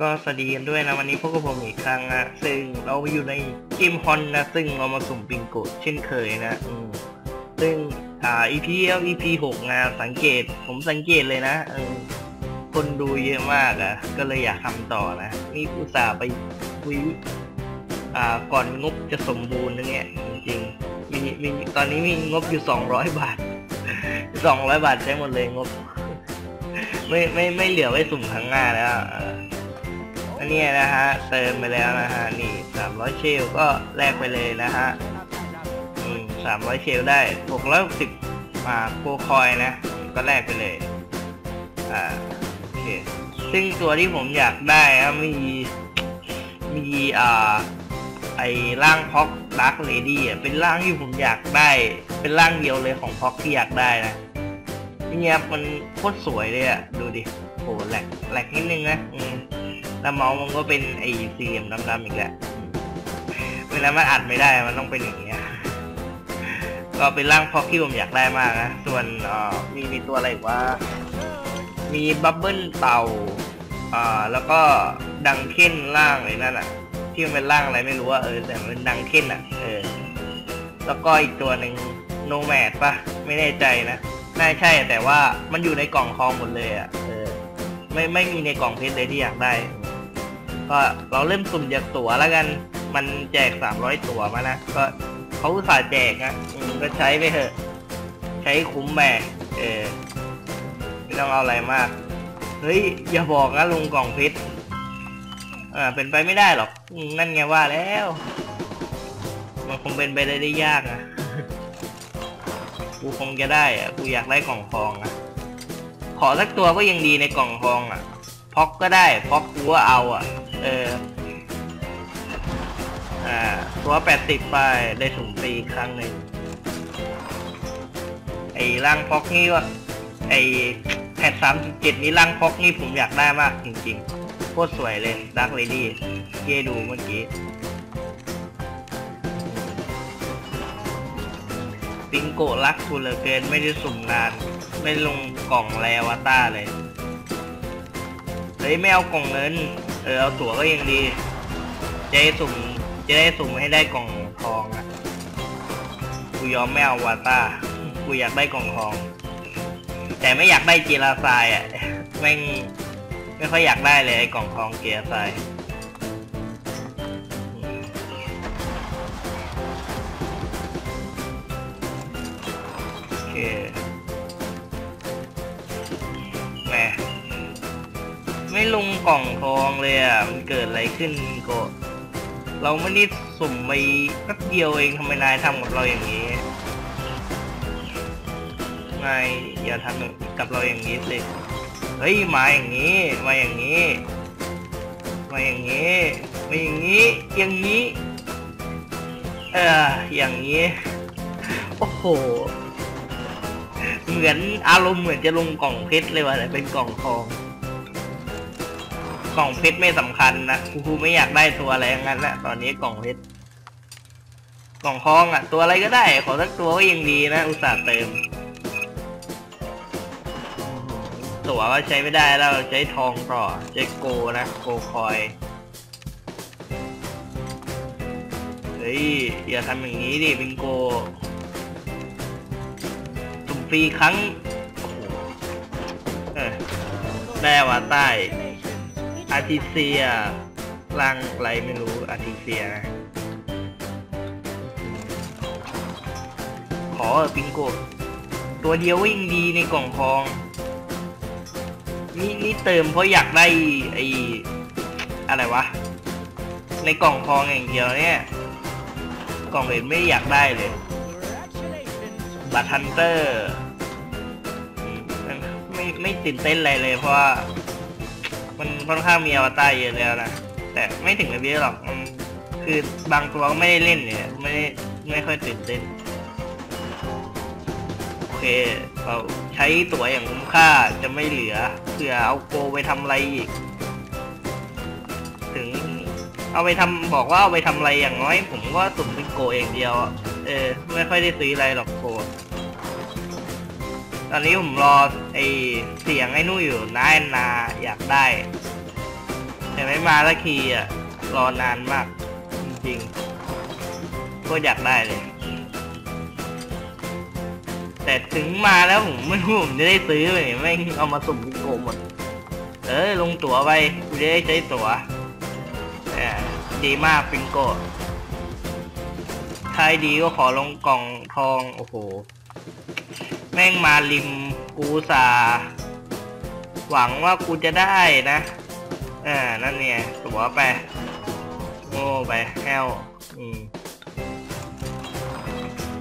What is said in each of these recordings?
ก็สวัสดีกันด้วยนะวันนี้พบกับผมอีกครั้งนะซึ่งเราอยู่ในเกมฮอนนะ ซึ่งเรามาสุ่มปิงโกเช่นเคยนะอืมซึ่งอ่า EP แล้ว EP หกนะสังเกตผมสังเกตเลยนะเออคนดูเยอะมากอะ่ะ ก็เลยอยากทำต่อนะนี่อุตส่าห์ไปคุยอ่าก่อนงบจะสมบูรณ์นะเนี่ยจริงๆมีมีตอนนี้มีงบอยู่สองร้อยบาทสองร้อยบาทใช้หมดเลยงบ ไม่ไม่ไม่เหลือไว้สุ่มครั้งหน้าแล้วอันนี้นะฮะเติมไปแล้วนะฮะนี่สามร้อยเชลก็แลกไปเลยนะฮะอืมสามร้อยเชลได้หกร้อยสิบมาโกคอยนะ ก็แลกไปเลยอ่าโอเคซึ่งตัวที่ผมอยากได้นะมีมีอ่าไอ้ร่างพ็อกดักเลดี้อะเป็นร่างที่ผมอยากได้ เป็นร่างเดียวเลยของพ็อกที่อยากได้นะ เนี่ยมันโคตรสวยเลยอะดูดิโหแหลกแหลกนิดนึงนะอืมแล้วเมาส์มันก็เป็นไอ้สี่เหลี่ยมดำๆอีกแหละเวลามันอัดไม่ได้มันต้องเป็นอย่างเงี้ยก็เป็นร่างพ็อกที่ผมอยากได้มากนะส่วนอ่อมีมีตัวอะไรว่า มีบับเบิ้ลเต่าอ่าแล้วก็ดังเค้นร่างไอ้นั่นอะ ที่มันเป็นร่างอะไรไม่รู้ว่าเออแต่มันเป็นดังเค้นอะ เออ แล้วก็อีกตัวหนึ่งโนแมดปะไม่แน่ใจนะ น่าใช่แต่ว่ามันอยู่ในกล่องทองหมดเลยอะเออไม่ไม่มีในกล่องเพชรเลยที่อยากได้ ก็เราเริ่มสุ่มจากตั๋วแล้วกัน มันแจกสามร้อยตั๋วมานะ ก็เขาอุตส่าห์แจกนะก็ใช้ไปเถอะ ใช้คุ้มแม่เออไม่ต้องเอาอะไรมาก เฮ้ย อย่าบอกนะลงกล่องเพชรอ่าเป็นไปไม่ได้หรอก นั่นไงว่าแล้ว มันคงเป็นไปได้ได้ยากนะ กูคงจะได้อะกูอยากได้กล่องทองอะขอสักตัวก็ยังดีในกล่องทองอะพอกก็ได้พอกกูก็เอาอะเอออ่าตัวแปดสิบไปได้สุ่มฟรีครั้งหนึ่งไอ้ร่างพอกนี่ว่าไอ้แพทสามสิบเจ็ดนี้ร่างพอกนี่ผมอยากได้มากจริงๆโคตรสวยเลยดักเลดี้เกดูเมื่อกี้ ปิงโกรักคุณเหลือเกินไม่ได้สุ่มนาน ไม่ลงกล่องแลวาต้าเลยเฮ้ยไม่เอากล่องเงินเออเอาตั๋วก็ยังดี จะได้สุ่มจะได้สุ่มให้ได้กล่องทองอะกูยอมไม่เอาวาต้ากูอยากได้กล่องทอง แต่ไม่อยากได้เจลาทรายอะแม่งไม่ค่อยอยากได้เลยไอ้กล่องทองเจลาทราย กล่องทองเลยอะ มันเกิดอะไรขึ้นโกะเราไม่ได้สุ่มไปแป๊บเดียวเองทำไมนายทำกับเราอย่างนี้ นายอย่าทำกับเราอย่างนี้สิ เฮ้ยมาอย่างนี้ มาอย่างนี้ มาอย่างนี้มาอย่างนี้ อย่างนี้ เอออย่างนี้ โอ้โห เหมือนอารมณ์เหมือนจะลงกล่องเพชรเลยว่ะแต่เป็นกล่องทอง กล่องเพชรไม่สำคัญนะกูไม่อยากได้ตัวอะไรงั้นแหละตอนนี้กล่องเพชรกล่องทองอะ ตัวอะไรก็ได้ ขอสักตัวก็ยังดีนะ อุตส่าห์เติม ตัวก็ใช้ไม่ได้แล้วใช้ทองต่อใช้โกนะ โกคอย เฮ้ย อย่าทำอย่างนี้ดิบิงโกสุ่มฟรีครั้ง เออได้ว่าใต้ อาร์ติเซียร่างไรไม่รู้อาร์ติเซียนะขอปิงโกตัวเดียวก็ยังดีในกล่องทอง นี่นี่เติมเพราะอยากได้ไออะไรวะ ในกล่องทองอย่างเดียวเนี่ย กล่องอื่นไม่อยากได้เลยบัตทันเตอร์ไม่ไม่ตื่นเต้นอะไรเลยเพราะว่า มันค่อนข้างมีอวตารเยอะแล้วนะ แต่ไม่ถึงกับเยอะหรอกมันคือบางตัวก็ไม่ได้เล่นเนี่ยไม่ได้ไม่ค่อยตื่นเต้นโอเคเราใช้ตั๋วอย่างคุ้มค่าจะไม่เหลือเผื่อเอาโกไปทำอะไรอีก ถึงเอาไปทำบอกว่าเอาไปทำอะไรอย่างน้อย ผมก็สุ่มเป็นโกเองเดียว เออ ไม่ค่อยได้ซื้ออะไรหรอก ตอนนี้ผมรอไอเสียงไอ้นู่นอยู่นาแอนนาอยากได้ แต่ไม่มาสักทีอะ รอนานมาก จริงๆก็อยากได้เลย แต่ถึงมาแล้วผมไม่รู้ผมจะได้ซื้อเลยแม่เอามาสุ่มบิงโกหมด เออลงตั๋วไปกูจะได้ใช้ตั๋วแหมดีมากบิงโกถ้าให้ดีก็ขอลงกล่องทอง โอ้โห แม่งมาริมกูสา หวังว่ากูจะได้นะอ่านั่นเนี่ยตัวไปโง่ไปแฮวอืม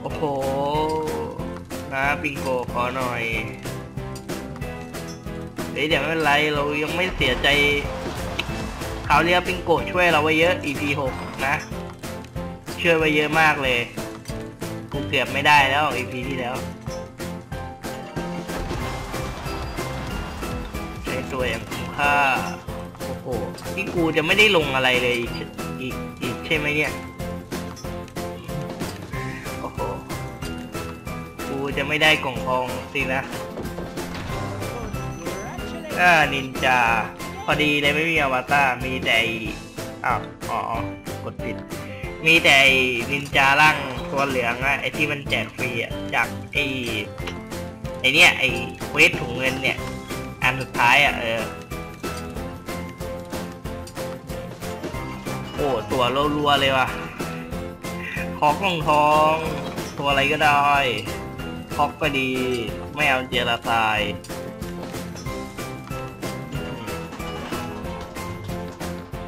โอ้โหนะบิงโกขอหน่อยเฮ้ยเดี๋ยวไม่เป็นไรเรายังไม่เสียใจคราวเรียบิงโกช่วยเราไว้เยอะ EP 6นะ ช่วยไว้เยอะมากเลย กูเกือบไม่ได้แล้ว EP ที่แล้ว ตัวอย่างคุ้มค่าโอ้โหที่กูจะไม่ได้ลงอะไรเลยอีกอีกอีกใช่ไหมเนี่ยโอ้โหกูจะไม่ได้กล่องทองสินะอ่านินจา พอดีเลยไม่มีอวตารมีแต่ไอ้อ้าวอ๋ออ๋อกดผิด มีแต่ไอ้นินจาร่างตัวเหลืองอะไอที่มันแจกฟรีอะจากไอไอเนี้ยไอเวทถุงเงินเนี่ย อันสุดท้ายอะเออโอ้ตัวรัวๆเลยว่ะขอกล่องทอง ตัวอะไรก็ได้คอกก็ดี ไม่เอาเจลาทาย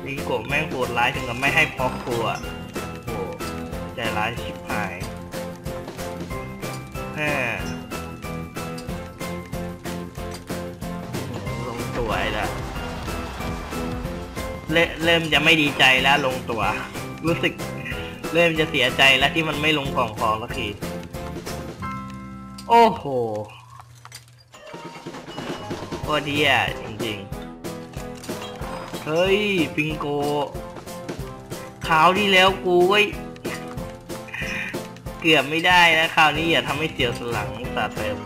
ลิงโกะแม่งโหดร้ายถึงกับไม่ให้พอกตัวโอ้ใจร้ายชิบหายแฮ เริ่มจะไม่ดีใจแล้วลงตัว รู้สึก เริ่มจะเสียใจแล้วที่มันไม่ลงกล่องทองสักทีโอ้โหโคตรเดียจริงๆ เฮ้ยปิงโกคราวที่แล้วกูก็เกือบไม่ได้นะคราวนี้อย่าทำให้เสียวสลังตาเติม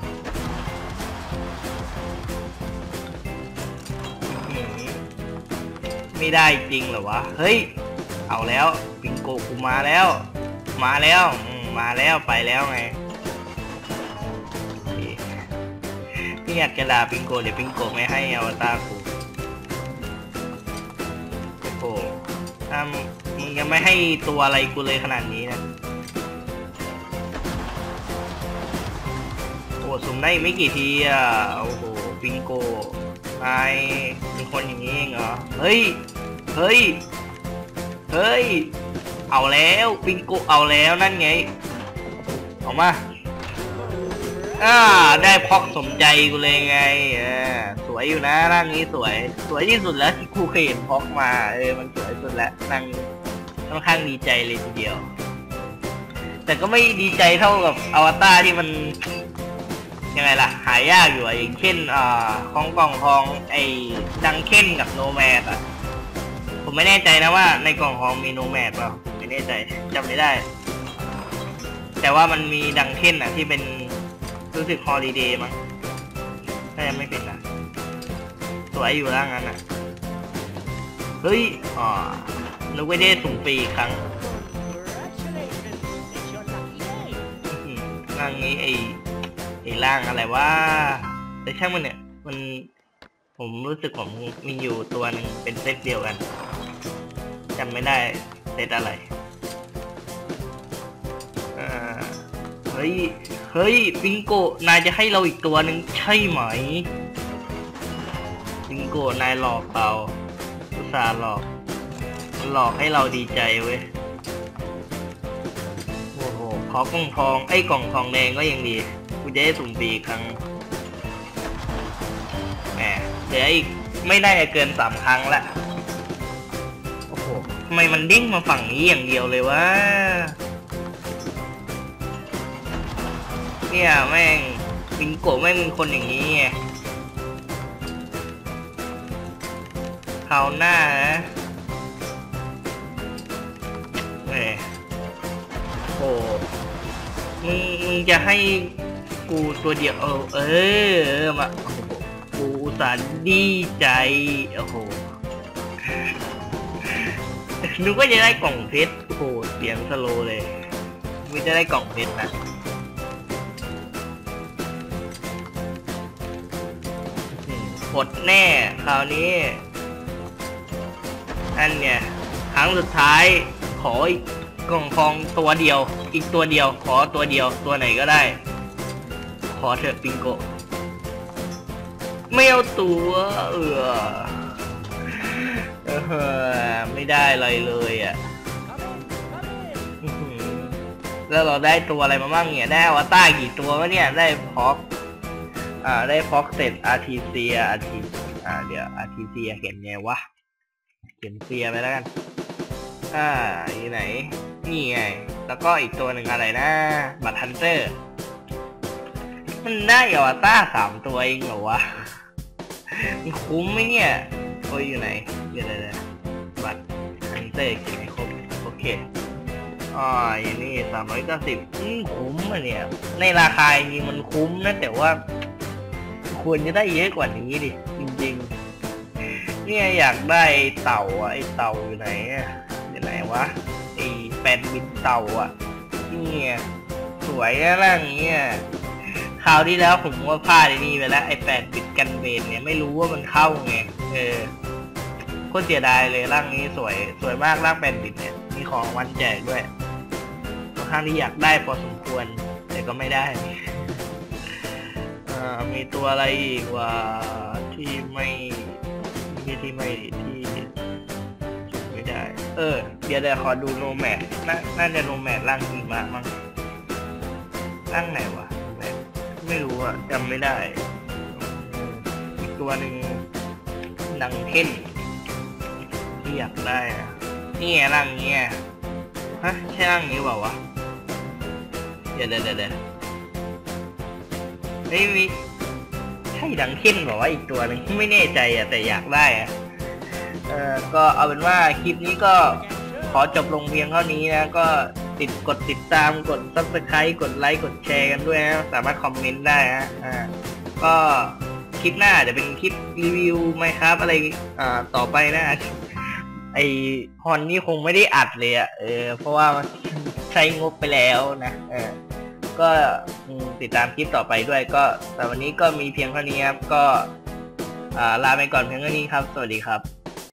ไม่ได้จริงเหรอวะ เฮ้ย เอาแล้วปิงโกกูมาแล้ว มาแล้วมาแล้วไปแล้วไงโอเคนี่อยากจะด่าปิงโกเดี๋ยวปิงโกไม่ให้อวตารกูโอ้โหถ้ามึงยังไม่ให้ตัวอะไรกูเลยขนาดนี้นะโอ้สุ่มได้ไม่กี่ทีอะ โอ้โหปิงโก นายเป็นคนอย่างนี้เองเหรอ เฮ้ย เฮ้ย เฮ้ย เอาแล้วปิงโกเอาแล้วนั่นไง ออกมา อ่า ได้พอกสมใจกูเลยไงเออสวยอยู่นะร่างนี้สวย สวยที่สุดแล้วที่กูเคยเห็นพอกมา เออ มันสวยสุดแล้วนั่งค่อนข้างดีใจเลยทีเดียว แต่ก็ไม่ดีใจเท่ากับอวตารที่มัน ยังไงล่ะ หายากอยู่อะอย่างเช่นอ่าของกล่องทองไอ้ดังเค้นกับโนแมดอะผมไม่แน่ใจนะว่าในกล่องทองมีโนแมดเปล่าไม่แน่ใจจำไม่ได้ แต่ว่ามันมีดังเค้นอะที่เป็นรู้สึกฮอลิเดย์มั้งถ้ายังไม่เป็นนะสวยอยู่แล้วงั้นอะเฮ้ยอ่านึกว่าได้สุ่มฟรีอีกครั้งอืมร่งนี้ไอ้ อ้ร่างอะไรวะแต่ช่างมันเนี่ยมันผมรู้สึกผมมีอยู่ตัวหนึ่งเป็นเซตเดียวกันจำไม่ได้เซตอะไรอ่าเฮ้ย เฮ้ยปิงโกนายจะให้เราอีกตัวหนึ่งใช่ไหมปิงโกนายหลอกเราอุตส่าห์หลอก หลอกให้เราดีใจเว้ยโอ้โหขอกล่องทองไอ้กล่องทองแดงก็ยังดี กูจะได้สุ่มฟรีอีกครั้งแหมเดี๋ยวอีกไม่ได้เกินสามครั้งละโอ้โหทำไมมันดิ้งมาฝั่งนี้อย่างเดียวเลยวะเนี่ยแม่งปิงโกะแม่งเป็นคนอย่างนี้ไงคราวหน้านะแหมโอ้มึงมึงจะให้ กูตัวเดียวเออเออมากูตสันดีใจโอ้โหนึกว่าจะได้กล่องเพชรโอ้โหเสียงสโลเลยไม่จะได้กล่องเพชรนะหดแน่คราวนี้อันเนี่ยครั้งสุดท้ายขออีกกล่องทองตัวเดียว อีกตัวเดียว ขอตัวเดียวตัวไหนก็ได้ อเถอะปิงโกไม่เอาตัวเออเออไม่ได้อะไรเลยอะแล้วเราได้ตัวอะไรมาบ้างเนี่ยได้อวตารกี่ตัววะเนี่ยได้พอกอ่าได้พอกเสร็จอาร์ทีเซียอาร์ทีอ่าเดี๋ยวอาร์ทีเซียเขียนไงวะเขียนเซียไปแล้วกันอ่าอยู่ไหนนี่ไงแล้วก็อีกตัวหนึ่งอะไรนะบัตรฮันเตอร์ มันได้อวตาสามตัวเองเหรอวะมันคุ้มไหมเนี่ยโอ้ยอยู่ไหนเดี๋ยวเดี๋ยวเดี๋ยบัตรฮันเตอร์เขียนให้ครบโอเคอ่าอย่างนี้สามร้อยเก้าสิบคุ้มอะเนี่ย ในราคาจริงมันคุ้มนะแต่ว่า ควรจะได้เยอะกว่านี้ดิจริงๆ เนี่ยอยากได้เต่าอะไอเต่าอยู่ไหนอะอยู่ไหนวะไอแปดบินเต่าอะเนี่ยสวยนะร่างเนี้ย คราวที่แล้วผมว่าพลาดไอ้นี่ไปแล้วไอ้แปดบิดกันเบนเนี่ยไม่รู้ว่ามันเข้าไงเออโคตรเสียดายเลยร่างนี้สวยสวยมากร่างแปดบิดเนี่ย มีของวันแจกด้วยค่อนข้างที่อยากได้พอสมควร แต่ก็ไม่ได้มีตัวอะไรอีกว่าที่ไม่ที่ที่ไม่ที่ไม่ได้ เออ เดี๋ยวเดี๋ยวขอดูโนแมดน่าน่าจะโนแมดร่างหิมะมั้งร่างไหนวะ ไม่รู้อะจำไม่ได้ อีกตัวหนึ่งดังเท่นที่อยากได้อะนี่ไงร่างเนี้ยฮะใช่ร่างนี้เปล่าวะเดี๋ยวเดี๋ยวเดี๋ยวเฮ้ยมีใช่ดังเค้นบอกว่าอีกตัวหนึงไม่แน่ใจอะแต่อยากได้อะเออก็เอาเป็นว่าคลิปนี้ก็ขอจบลงเพียงเท่านี้นะก็ ติดกดติดตามกด subscribe กดไลค์กดแชร์กันด้วยนะสามารถคอมเมนต์ได้ฮะอ่าก็คลิปหน้าจะเป็นคลิปรีวิวไหมครับ อะไรอ่าต่อไปนะ ไอฮอนนี่คงไม่ได้อัดเลยอะเออเพราะว่าใช้งบไปแล้วนะเออก็ติดตามคลิปต่อไปด้วยก็แต่วันนี้ก็มีเพียงเท่านี้ครับก็อ่าลาไปก่อนเพียงเท่านี้ครับ สวัสดีครับ